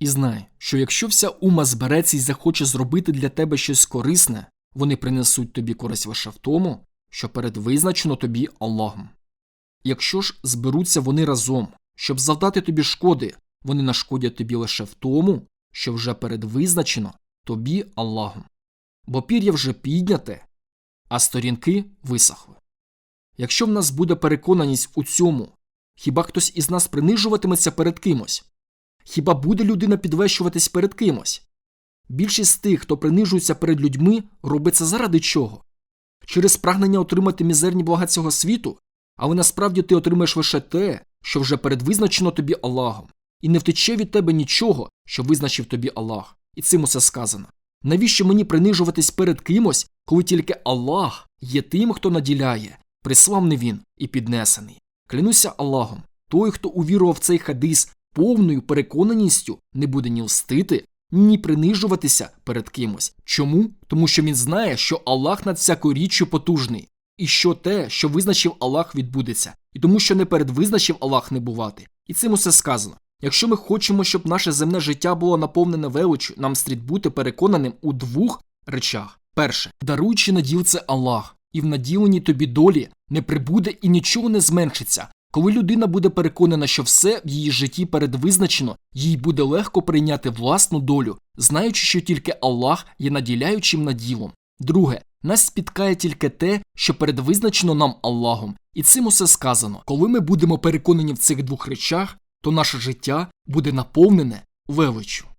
І знай, що якщо вся ума збереться і захоче зробити для тебе щось корисне, вони принесуть тобі користь лише в тому, що передвизначено тобі Аллахом. Якщо ж зберуться вони разом, щоб завдати тобі шкоди, вони нашкодять тобі лише в тому, що вже передвизначено тобі Аллахом. Бо пір'я вже підняте, а сторінки висохли. Якщо в нас буде переконаність у цьому, хіба хтось із нас принижуватиметься перед кимось? Хіба буде людина підвищуватись перед кимось? Більшість тих, хто принижується перед людьми, робить це заради чого? Через прагнення отримати мізерні блага цього світу, але насправді ти отримаєш лише те, що вже передвизначено тобі Аллахом, і не втече від тебе нічого, що визначив тобі Аллах, і цим усе сказано. Навіщо мені принижуватись перед кимось, коли тільки Аллах є тим, хто наділяє, приславний він і піднесений. Клянуся Аллахом, той, хто увірував цей хадис повною переконаністю, не буде ні лстити, ні принижуватися перед кимось. Чому? Тому що він знає, що Аллах над всякою річчю потужний, і що те, що визначив Аллах, відбудеться, і тому, що не передвизначив Аллах не бувати. І цим усе сказано. Якщо ми хочемо, щоб наше земне життя було наповнене величчю, нам слід бути переконаним у двох речах: перше, даруючи наділ це Аллах, і в наділеній тобі долі не прибуде і нічого не зменшиться. Коли людина буде переконана, що все в її житті передвизначено, їй буде легко прийняти власну долю, знаючи, що тільки Аллах є наділяючим наділом. Друге, нас спіткає тільки те, що передвизначено нам Аллахом, і цим усе сказано. Коли ми будемо переконані в цих двох речах, то наше життя буде наповнене величчю.